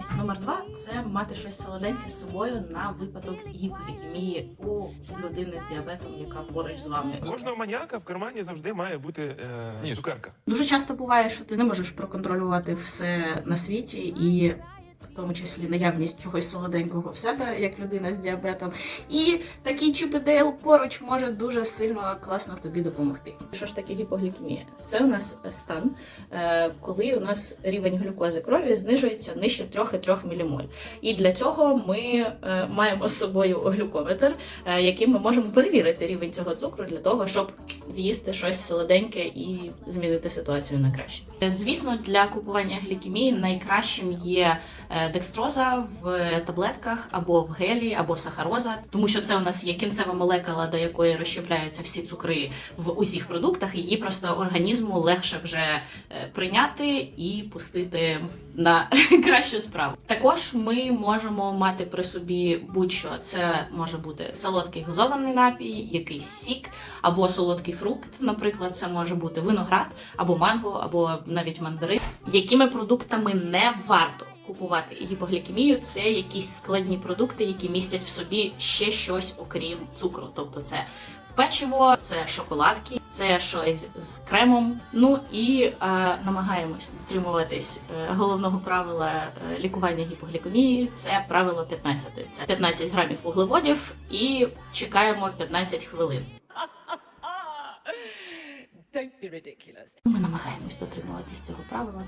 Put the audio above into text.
наявність. Номер два це мати щось солоденьке з собою на випадок гіперглікемії у людини з діабетом, яка поруч з вами. Кожного маніака в кармані завжди має бути е, цукерка. Дуже часто буває, що ти не можеш проконтролювати все на світі і. В тому числі наявність чогось солоденького в себе, як людина з діабетом, і такий чупидейл поруч може дуже сильно класно тобі допомогти. Що ж таке гіпоглікемія? Це у нас стан, е, коли у нас рівень глюкози крові знижується нижче 3,3 ммоль. І для цього ми е, маємо з собою глюкометр, е, яким ми можемо перевірити рівень цього цукру для того, щоб з'їсти щось солоденьке і змінити ситуацію на краще. Звісно, для купування глікемії найкращим є декстроза в таблетках або в гелі, або сахароза, тому що це у нас є кінцева молекула, до якої розщепляються всі цукри в усіх продуктах, її просто організму легше вже е, прийняти і пустити на кращу справу. Також ми можемо мати при собі будь-що. Це може бути солодкий газований напій, якийсь сік або солодкий фрукт, наприклад, це може бути виноград або манго, або навіть мандарин. Якими продуктами не варто купувати гіпоглікемію? Це якісь складні продукти, які містять в собі ще щось окрім цукру, тобто це. Печиво, це шоколадки, це щось з кремом. Ну і е, намагаємось дотримуватись е, головного правила е, лікування гіпоглікемії. Це правило 15. Це 15 грамів вуглеводів і чекаємо 15 хвилин. Don't be ridiculous. Ми намагаємось дотримуватись цього правила.